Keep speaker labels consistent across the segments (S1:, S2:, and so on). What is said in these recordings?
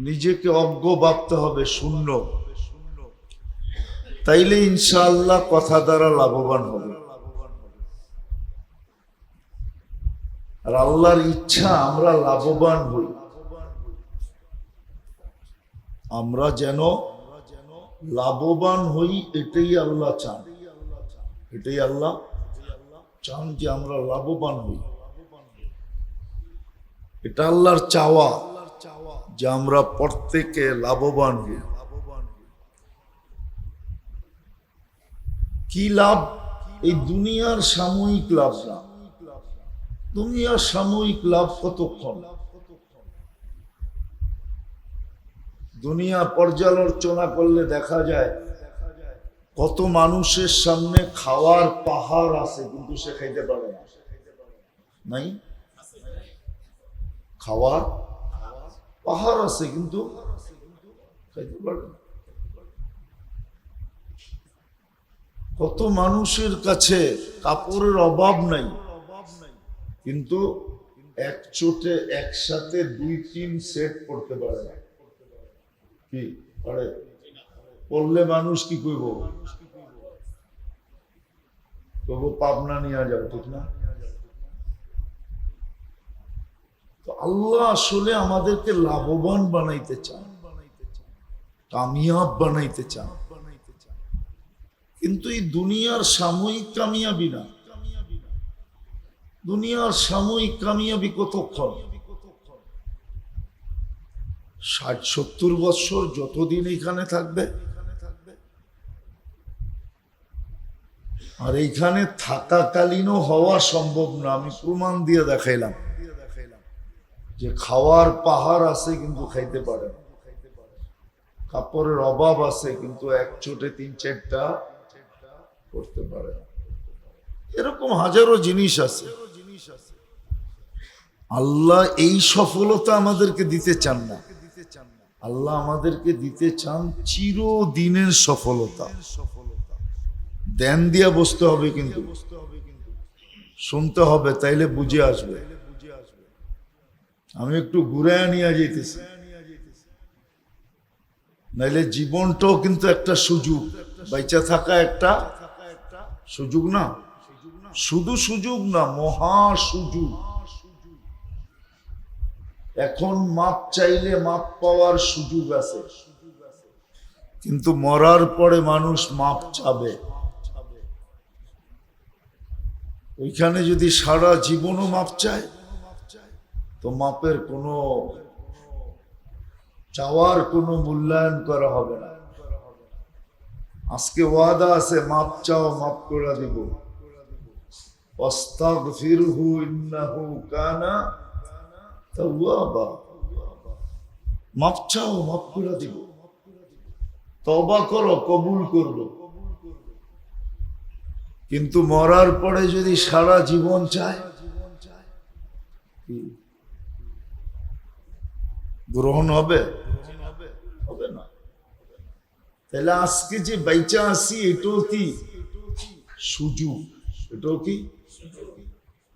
S1: নিজেকে অজ্ঞ ভাবতে হবে, শূন্য। তাইলে ইনশাআল্লাহ কথা দ্বারা লাভবান হবে। আর আল্লাহর ইচ্ছা, আমরা লাভবান হই। আমরা যেন লাভবান হই, এটাই আল্লাহ চান। এটাই আল্লাহ চান যে আমরা লাভবান হই। এটা আল্লাহর চাওয়া। যে আমরা প্রত্যেকে লাভবান হই। কি লাভ? এই দুনিয়ার সাময়িক লাভ না। দুনিয়ার সাময়িক লাভ কতক্ষণ? দুনিয়া পর্যালোচনা করলে দেখা যায়, কত মানুষের সামনে খাওয়ার পাহাড় আছে কিন্তু সে খাইতে পারে না। নাই? খাওয়ার পাহাড় আছে কিন্তু খাইতে পারে কত মানুষের কাছে কাপড়ের অভাব নাই, কিন্তু এক চোটে একসাথে দুই, তিন সেট পড়তে পারে না। কি? পারে? পড়লে মানুষ কি করব তবু পাবনা নিয়ে যাও ঠিক না? তো আল্লাহ আসলে আমাদেরকে লাভবান বানাইতে চান। কামিয়াব বানাইতে চান। কিন্তু এই দুনিয়ার সাময়িক কামিয়াবি না। দুনিয়ার সাময়িক কামিয়াবি কতক্ষণ? ষাট, সত্তর বৎসর যতদিন এখানে থাকবে। আর এইখানে থাকাকালীনও হওয়া সম্ভব না, আমি প্রমাণ দিয়ে দেখাইলাম। যে খাওয়ার পাহাড় আছে কিন্তু খাইতে পারে না। কাপড়ের অভাব আছে কিন্তু এক চোটে তিন চারটা করতে পারে এরকম হাজারো জিনিস আছে। আল্লাহ এই সফলতা আমাদেরকে দিতে চান না। আল্লাহ আমাদেরকে দিতে চান চিরদিনের সফলতা। দেন দিয়া বসতে হবে কিন্তু। শুনতে হবে, তাইলে বুঝে আসবে। আমি একটু ঘুরে নিয়ে যেতেছি। নাইলে জীবনটাও কিন্তু একটা সুযোগ। বাইচা থাকা একটা সুযোগ না। শুধু সুযোগ না, মহা সুযোগ। এখন মাপ চাইলে মাপ পাওয়ার সুযোগ আছে। কিন্তু মরার পরে মানুষ মাপ চাবে। ওইখানে যদি সারা জীবনও মাপ চায় তো মাপের কোনো চাওয়ার কোনো মূল্যায়ন করা হবে না। আজকে ওয়াদা আছে, মাপ চাও, মাপ করে দিব। মাপ চাও, মাপ দিব। তবা কবুল কিন্তু মরার পরে যদি সারা জীবন চায় কি? গ্রহণ হবে? হবে না। তাহলে আজকে যে বাইচা আসি এটাও কি? সুযোগ। এটাও কি?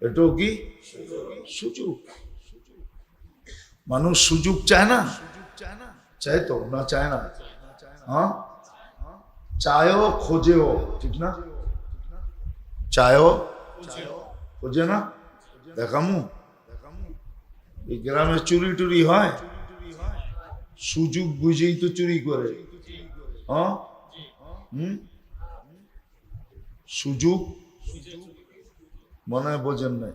S1: এটাও কি? সুযোগ। মানুষ সুযোগ চায় না? চায় তো, না চায় না? হ্যাঁ? চায়ও, খোঁজেও, ঠিক না? চায়ও, খোঁজে না? দেখামু। এই গ্রামে চুরি টুরি হয়? সুযোগ বুঝেই তো চুরি করে। হ্যাঁ? সুযোগ মনে হয় বোঝেন নাই।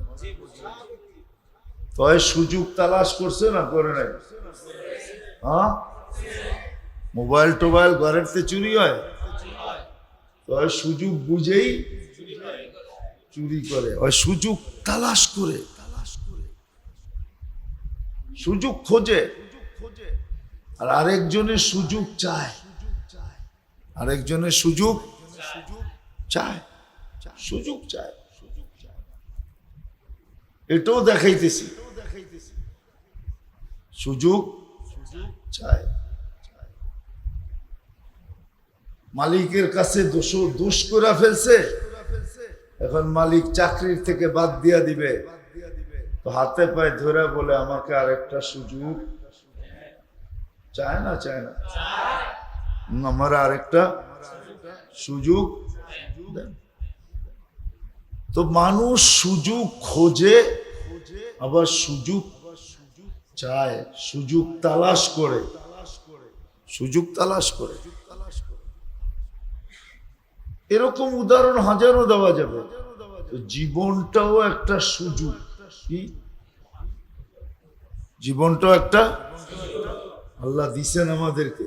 S1: তয় সুযোগ তালাশ করছে না করে নাই? হ্যাঁ? মোবাইল টোবাইল ঘরের চুরি হয়? তয় সুযোগ বুঝেই চুরি করে। ওই সুযোগ তালাশ করে তালাশ করে। সুযোগ খোঁজে। আর আরেকজনের সুযোগ চায়। আরেকজনের সুযোগ চায়। সুযোগ চায়। এটাও দেখাইতেছি। সুযোগ মালিকের কাছে দোষ দোষ করে ফেলছে। এখন মালিক চাকরির থেকে বাদ দিয়া দিবে। হাতে পায়ে ধরে বলে, আমাকে আরেকটা সুযোগ চায় না চায় না আমার আরেকটা সুযোগ। তো মানুষ সুযোগ খোঁজে, আবার সুযোগ চায়, সুযোগ তালাশ করে। সুযোগ তালাশ করে। এরকম উদাহরণ হাজারো দেওয়া যাবে। জীবনটাও একটা সুযোগ। কি? জীবনটাও একটা আল্লাহ দিছেন আমাদেরকে।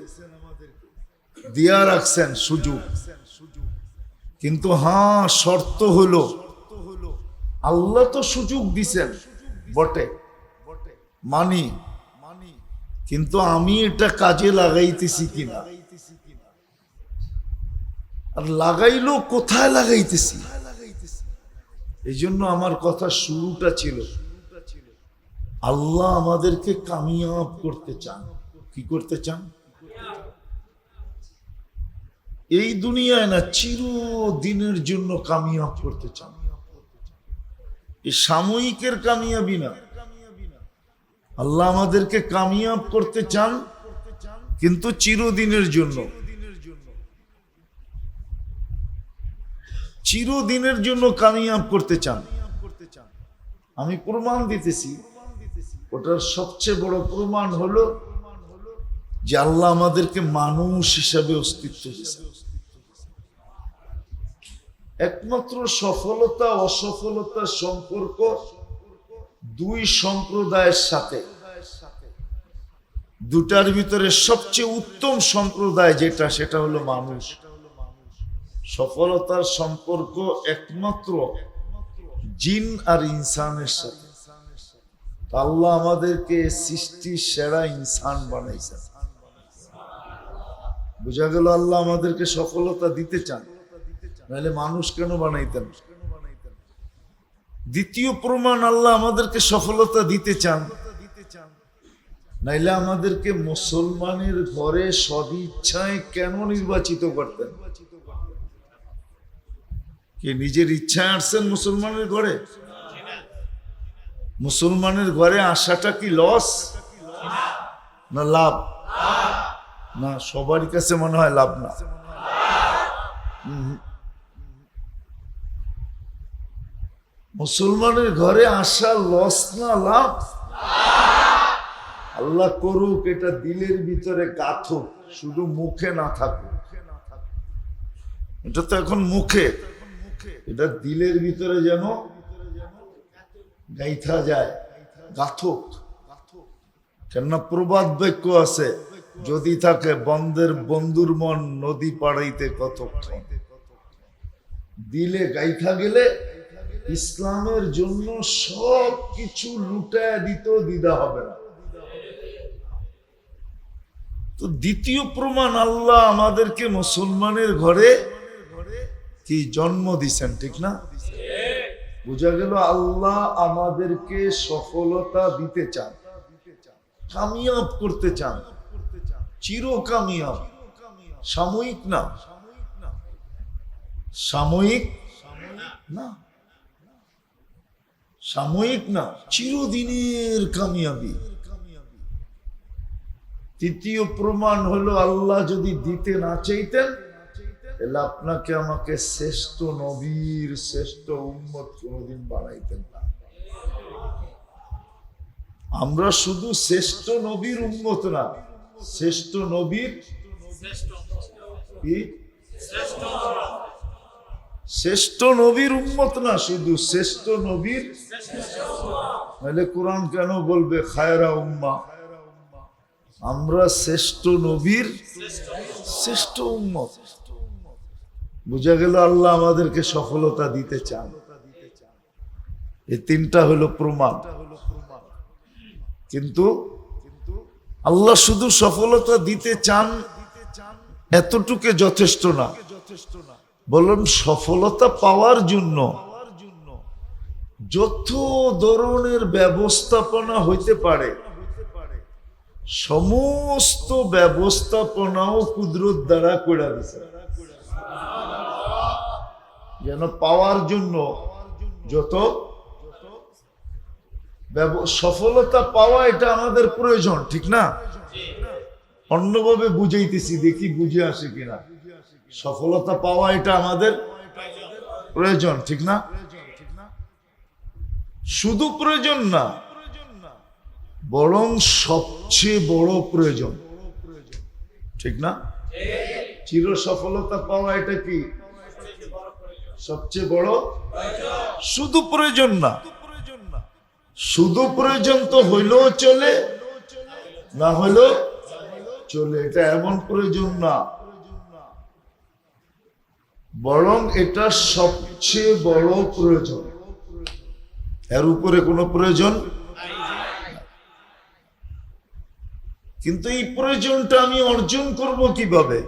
S1: দিয়া রাখছেন সুযোগ। কিন্তু হ্যাঁ শর্ত হলো, আল্লাহ তো সুযোগ দিছেন, বটে। মানি। কিন্তু আমি এটা কাজে লাগাইতেছি কিনা? আর লাগাইলো কোথায় লাগাইতেছি? এই জন্য আমার কথা শুরুটা ছিল। আল্লাহ আমাদেরকে কামিয়াব করতে চান। কি করতে চান? এই দুনিয়ায় না চিরদিনের জন্য কামিয়াব করতে চান। এই সাময়িকের কামিয়াবি না। আল্লাহ আমাদেরকে কামিয়াব করতে চান, কিন্তু চিরদিনের জন্য। চিরদিনের জন্য কামিয়াব করতে চান। আমি প্রমাণ দিতেছি, ওটার সবচেয়ে বড় প্রমাণ হলো যে আল্লাহ আমাদেরকে মানুষ হিসাবে অস্তিত্ব দিয়েছেন। একমাত্র সফলতা, অসফলতার সম্পর্ক দুই সম্প্রদায়ের সাথে। দুটার ভিতরে সবচেয়ে উত্তম সম্প্রদায় যেটা, সেটা হলো মানুষ। সফলতার সম্পর্ক একমাত্র জিন আর ইনসানের সাথে। আল্লাহ আমাদেরকে সৃষ্টির সেরা ইনসান বানাইছেন। বোঝা গেল আল্লাহ আমাদেরকে সফলতা দিতে চান। নাহলে মানুষ কেন বানাইতেন? দ্বিতীয় প্রমাণ আল্লাহ আমাদেরকে সফলতা দিতে চান। নাইলে আমাদেরকে মুসলমানের ঘরে সদিচ্ছায় কেন নির্বাচিত করতেন? কি নিজের ইচ্ছায় আসছেন মুসলমানের ঘরে? মুসলমানের ঘরে আসাটা কি লস না লাভ? না সবার কাছে মনে হয় লাভ না। মুসলমানের ঘরে আসা লস না লাভ? আল্লাহ করুক, এটা দিলের ভিতরে গাথুক, শুধু মুখে না থাকুক। এটা তো এখন মুখে। এটা দিলের ভিতরে যেন গাইথা যায়, গাথুক। কেননা প্রবাদ বাক্য আছে যদি থাকে বন্ধের বন্ধুর মন নদী পাড়াইতে কতক্ষণ? দিলে গাইথা গেলে ইসলামের জন্য সব কিছু লুটায় দিতেও দ্বিধা হবে না। তো দ্বিতীয় প্রমাণ আল্লাহ আমাদেরকে মুসলমানের ঘরে কি জন্ম দিছেন, ঠিক না? বোঝা গেল আল্লাহ আমাদেরকে সফলতা দিতে চান, কামিয়াব করতে চান। চির কামিয়াব সাময়িক না। সাময়িক না। সাময়িক না। চিরদিনের কামিয়াবি। তৃতীয় প্রমাণ হলো আল্লাহ যদি দিতে না চাইতেন, তাহলে আপনাকে আমাকে শ্রেষ্ঠ নবীর, শ্রেষ্ঠ উন্মত কোনোদিন বানাইতেন না। আমরা শুধু শ্রেষ্ঠ নবীর উন্মত না শ্রেষ্ঠ নবীর? শ্রেষ্ঠ নবীর উম্মত না শুধু শ্রেষ্ঠ নবীর? নাহলে কোরআন কেন বলবে, খায়রা উম্মা? আমরা শ্রেষ্ঠ নবীর শ্রেষ্ঠ উম্মত। বুঝা গেল আল্লাহ আমাদেরকে সফলতা দিতে চান। এই তিনটা হলো প্রমাণ। কিন্তু আল্লাহ শুধু সফলতা দিতে চান এতটুকু যথেষ্ট না। বলুন, সফলতা পাওয়ার জন্য যত ধরনের ব্যবস্থাপনা হইতে পারে, সমস্ত ব্যবস্থাপনাও কুদরত দ্বারা করে দিছে। যেন পাওয়ার জন্য যত সফলতা পাওয়া এটা আমাদের প্রয়োজন, ঠিক না? অন্যভাবে বুঝাইতেছি, দেখি বুঝে আসে কিনা। সফলতা পাওয়া এটা আমাদের প্রয়োজন, ঠিক না? শুধু প্রয়োজন না, বরং সবচেয়ে বড় প্রয়োজন, ঠিক না? চির সফলতা পাওয়া এটা কি? সবচেয়ে বড় শুধু প্রয়োজন না শুধু প্রয়োজন তো হইলেও চলে, না হইলেও চলে। এটা এমন প্রয়োজন না। বরং এটা সবচেয়ে বড় প্রয়োজন। এর উপরে কোনো প্রয়োজন কিন্তু এই প্রয়োজনটা আমি অর্জন করব কীভাবে?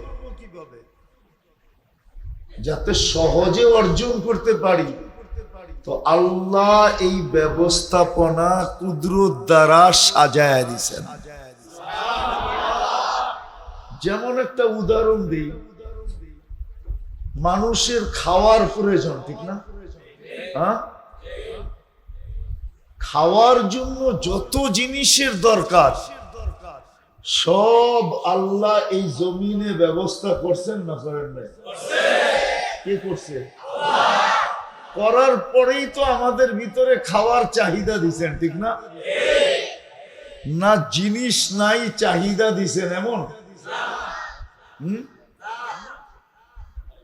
S1: যাতে সহজে অর্জন করতে পারি। তো আল্লাহ এই ব্যবস্থাপনা কুদরত দ্বারা সাজায় দিছেন। যেমন একটা উদাহরণ দিই, মানুষের খাওয়ার প্রয়োজন, ঠিক না? হ্যাঁ? খাওয়ার জন্য যত জিনিসের দরকার, সব আল্লাহ এই জমিনে ব্যবস্থা করছেন না করেন না কে করছে? করার পরেই তো আমাদের ভিতরে খাওয়ার চাহিদা দিছেন, ঠিক না? না জিনিস নাই, চাহিদা দিছেন, এমন?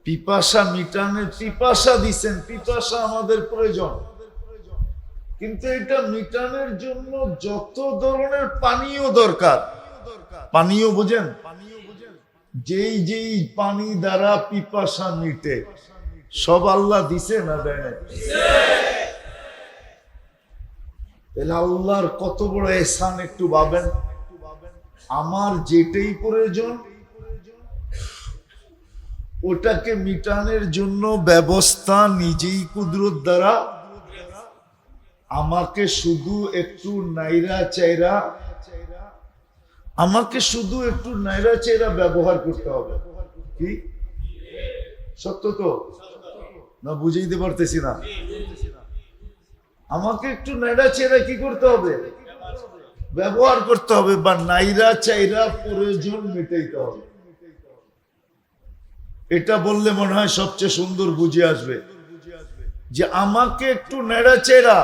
S1: পিপাসা মিটানের, পিপাসা দিছেন, পিপাসা আমাদের প্রয়োজন। কিন্তু এটা মিটানের জন্য যত ধরনের পানীয় দরকার, পানীয় বুঝেন? যেই যেই পানি দ্বারা পিপাসা মিটে সব আল্লাহ দিছে না দেয় নাই? তাহলে আল্লাহর কত বড় এসান একটু ভাবেন। আমার যেটাই প্রয়োজন, ওটাকে মিটানের জন্য ব্যবস্থা নিজেই কুদরত দ্বারা। আমাকে শুধু একটু নাইরা চাইরা, আমাকে শুধু একটু নাইরা চাইরা ব্যবহার করতে হবে। কি? সত্য তো? না, বুঝাইতে পারতেছি না। আমাকে একটু নাইরা চাইরা কি করতে হবে? ব্যবহার করতে হবে, বা নাইরা চাইরা প্রয়োজন মেটাইতে হবে। এটা বললে মনে হয় সবচেয়ে সুন্দর বুঝে আসবে। যে আমাকে একটু নেড়া চেরা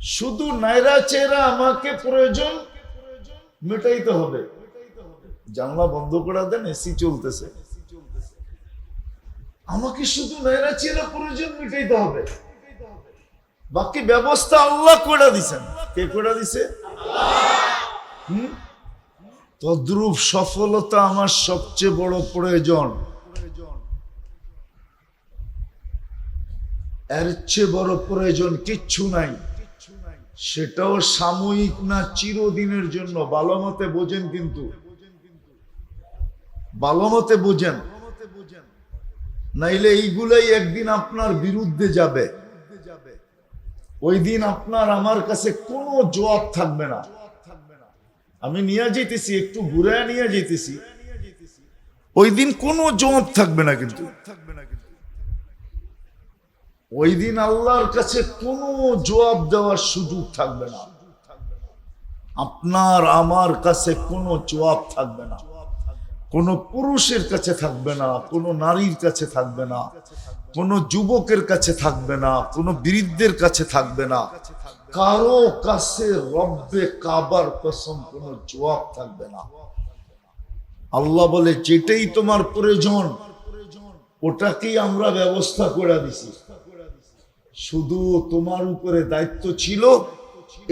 S1: শুধু নাইরা চেরা আমাকে প্রয়োজন মেটাইতে হবে। জানলা বন্ধ করা দেন, এসি চলতেছে। আমাকে শুধু চেরা প্রয়োজন মেটাইতে হবে। বাকি ব্যবস্থা আল্লাহ করে দিছেন। কে করে দিছে? হুম? তদ্রূপ সফলতা আমার সবচেয়ে বড় প্রয়োজন। এর চেয়ে বড় প্রয়োজন কিচ্ছু নাই। সেটাও সাময়িক না চিরদিনের জন্য। ভালো মতে বোঝেন কিন্তু। ভালো মতে বোঝেন। নাইলে এইগুলাই একদিন আপনার বিরুদ্ধে যাবে। ওই দিন আপনার আমার কাছে কোনো জবাব থাকবে না। আমি নিয়ে যেতেছি, একটু ঘুরে নিয়ে যেতেছি। ওই দিন কোনো জবাব থাকবে না কিন্তু। ওই দিন আল্লাহর কাছে কোনো জবাব দেওয়ার সুযোগ থাকবে না। আপনার আমার কাছে কোনো জবাব থাকবে না। কোনো পুরুষের কাছে থাকবে না, কোনো নারীর কাছে থাকবে না, কোনো যুবকের কাছে থাকবে না, কোনো বৃদ্ধের কাছে থাকবে না। কারও কাছে রব্বে কাবার কসম কোনো জবাব থাকবে না। আল্লাহ বলে, যেটাই তোমার প্রয়োজন, ওটাকেই আমরা ব্যবস্থা করে দিছি। শুধু তোমার উপরে দায়িত্ব ছিল,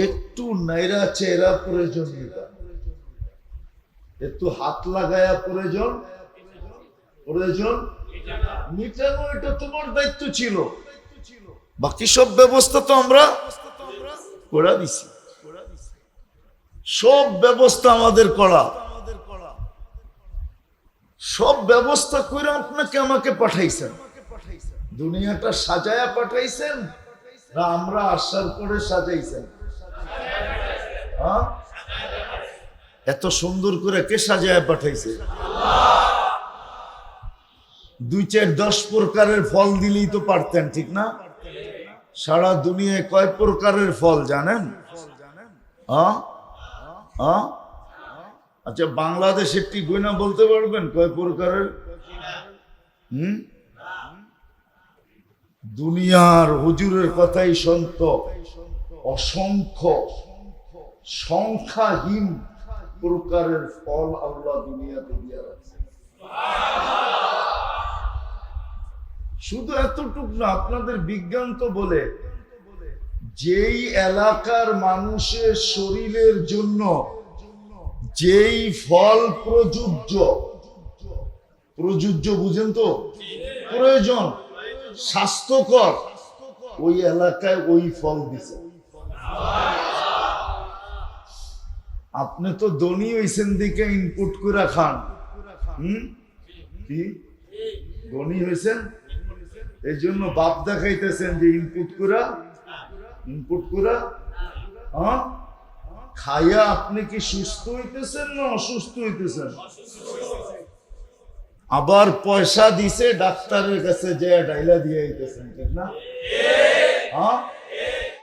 S1: একটু নাইরা চেরা প্রয়োজন নিতা একটু হাত লাগায়া প্রয়োজন। প্রয়োজন। মিটানো এটা তোমার দায়িত্ব ছিল। বাকি সব ব্যবস্থা তো আমরা করে দিছি। সব ব্যবস্থা আমাদের করা। সব ব্যবস্থা করে আপনাকে আমাকে পাঠাইছেন। দুনিয়াটা সাজায়া পাঠাইছেন। না আমরা আসার পরে সাজাইছেন। হ্যাঁ? এত সুন্দর করে কে সাজায়া পাঠাইছে? দুই চার দশ প্রকারের ফল দিলেই তো পারতেন, ঠিক না? সারা দুনিয়ায় কয় প্রকারের ফল জানেন? আচ্ছা বাংলাদেশের টিকুই না বলতে পারবেন? কয় প্রকারের? হুম? দুনিয়ার হুজুরের কথাই সন্ত, অসংখ্য, সংখ্যাহীন। প্রকারের ফল আল্লাহ দুনিয়াতে দিয়ে রাখছে। শুধু এতটুক না, আপনাদের বিজ্ঞান তো বলে, যেই এলাকার মানুষের শরীরের জন্য, যেই ফল প্রযোজ্য প্রযোজ্য বুঝেন তো? প্রয়োজন, স্বাস্থ্যকর, ওই এলাকায় ওই ফল দিছে। আপনি তো দনি হইছেন দিকে ইনপুট করে খান। হুম? কি? ধনী হয়েছেন এই জন্য বাপ দেখাইতেছেন যে ইনপুট করা ইনপুট করা হ্যাঁ? খাইয়া আপনি কি সুস্থ হইতেছেন না অসুস্থ হইতেছেন? আবার পয়সা দিছে, ডাক্তারের কাছে যে ডাইলা দিয়ে হইতেছেন ঠিক না? হ্যাঁ?